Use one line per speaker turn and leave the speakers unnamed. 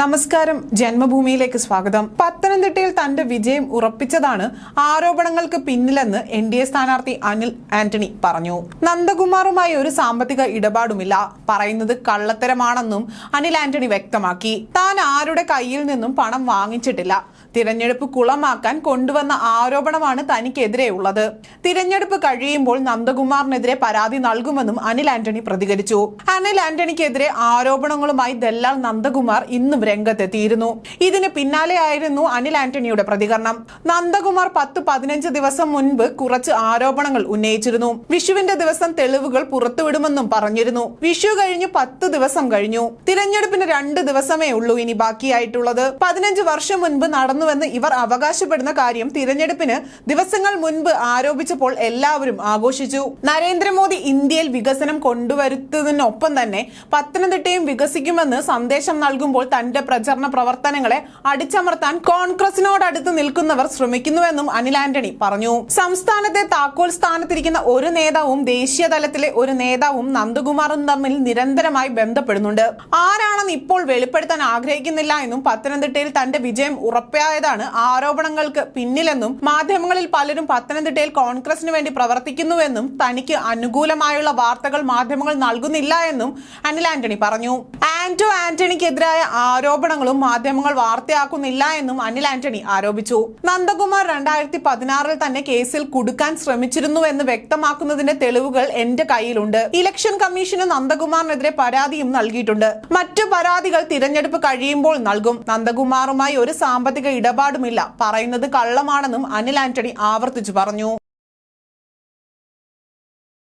നമസ്കാരം. ജന്മഭൂമിയിലേക്ക് സ്വാഗതം. പത്തനംതിട്ടയിൽ തന്റെ വിജയം ഉറപ്പിച്ചതാണ് ആരോപണങ്ങൾക്ക് പിന്നിലെന്ന് എൻ ഡി എ സ്ഥാനാർത്ഥി അനിൽ ആന്റണി പറഞ്ഞു. നന്ദകുമാറുമായി ഒരു സാമ്പത്തിക ഇടപാടുമില്ല. പറയുന്നത് കള്ളത്തരമാണെന്നും അനിൽ ആന്റണി വ്യക്തമാക്കി. താൻ ആരുടെ കയ്യിൽ നിന്നും പണം വാങ്ങിച്ചിട്ടില്ല? തിരഞ്ഞെടുപ്പ് കുളമാക്കാൻ കൊണ്ടുവന്ന ആരോപണമാണ് തനിക്കെതിരെയുള്ളത്. തിരഞ്ഞെടുപ്പ് കഴിയുമ്പോൾ നന്ദകുമാറിനെതിരെ പരാതി നൽകുമെന്നും അനിൽ ആന്റണി പ്രതികരിച്ചു. അനിൽ ആന്റണിക്കെതിരെ ആരോപണങ്ങളുമായി ദല്ലാൽ നന്ദകുമാർ ഇന്നും രംഗത്തെത്തിയിരുന്നു. ഇതിന് പിന്നാലെയായിരുന്നു അനിൽ ആന്റണിയുടെ പ്രതികരണം. നന്ദകുമാർ പത്ത് പതിനഞ്ച് ദിവസം മുൻപ് കുറച്ച് ആരോപണങ്ങൾ ഉന്നയിച്ചിരുന്നു. വിഷുവിന്റെ ദിവസം തെളിവുകൾ പുറത്തുവിടുമെന്നും പറഞ്ഞിരുന്നു. വിഷു കഴിഞ്ഞ് പത്ത് ദിവസം കഴിഞ്ഞു. തിരഞ്ഞെടുപ്പിന് രണ്ട് ദിവസമേ ഉള്ളൂ ഇനി ബാക്കിയായിട്ടുള്ളത്. പതിനഞ്ച് വർഷം മുൻപ് നടന്നുവെന്ന് ഇവർ അവകാശപ്പെടുന്ന കാര്യം തിരഞ്ഞെടുപ്പിന് ദിവസങ്ങൾ മുൻപ് ആരോപിച്ചപ്പോൾ എല്ലാവരും ആഘോഷിച്ചു. നരേന്ദ്രമോദി ഇന്ത്യയിൽ വികസനം കൊണ്ടുവരുത്തതിനൊപ്പം തന്നെ പത്തനംതിട്ടയും വികസിക്കുമെന്ന് സന്ദേശം നൽകുമ്പോൾ തന്റെ പ്രചരണ പ്രവർത്തനങ്ങളെ അടിച്ചമർത്താൻ കോൺഗ്രസിനോടടുത്ത് നിൽക്കുന്നവർ ശ്രമിക്കുന്നുവെന്നും അനിൽ ആന്റണി പറഞ്ഞു. സംസ്ഥാനത്തെ താക്കോൽ സ്ഥാനത്തിരിക്കുന്ന ഒരു നേതാവും ദേശീയ തലത്തിലെ ഒരു നേതാവും നന്ദകുമാറും തമ്മിൽ നിരന്തരമായി ബന്ധപ്പെടുന്നുണ്ട്. ആരാണെന്ന് ഇപ്പോൾ വെളിപ്പെടുത്താൻ ആഗ്രഹിക്കുന്നില്ല എന്നും പത്തനംതിട്ടയിൽ തന്റെ വിജയം ഉറപ്പായതാണ് ആരോപണങ്ങൾക്ക് പിന്നിലെന്നും മാധ്യമങ്ങളിൽ പലരും പത്തനംതിട്ടയിൽ കോൺഗ്രസിന് വേണ്ടി പ്രവർത്തിക്കുന്നുവെന്നും തനിക്ക് അനുകൂലമായുള്ള വാർത്തകൾ മാധ്യമങ്ങൾ നൽകുന്നില്ല എന്നും അനിൽ ആന്റണി പറഞ്ഞു. ആന്റോ ആന്റണിക്കെതിരായ ആരോപണങ്ങളും മാധ്യമങ്ങൾ വാർത്തയാക്കുന്നില്ല എന്നും അനിൽ ആന്റണി ആരോപിച്ചു. നന്ദകുമാർ രണ്ടായിരത്തി പതിനാറിൽ തന്നെ കേസിൽ കുടുക്കാൻ ശ്രമിച്ചിരുന്നുവെന്ന് വ്യക്തമാക്കുന്നതിന്റെ തെളിവുകൾ എന്റെ കയ്യിലുണ്ട്. ഇലക്ഷൻ കമ്മീഷന് നന്ദകുമാറിനെതിരെ പരാതിയും നൽകിയിട്ടുണ്ട്. മറ്റു പരാതികൾ തിരഞ്ഞെടുപ്പ് കഴിയുമ്പോൾ നൽകും. നന്ദകുമാറുമായി ഒരു സാമ്പത്തിക ഇടപാടുമില്ല. പറയുന്നത് കള്ളമാണെന്നും അനിൽ ആന്റണി ആവർത്തിച്ചു പറഞ്ഞു.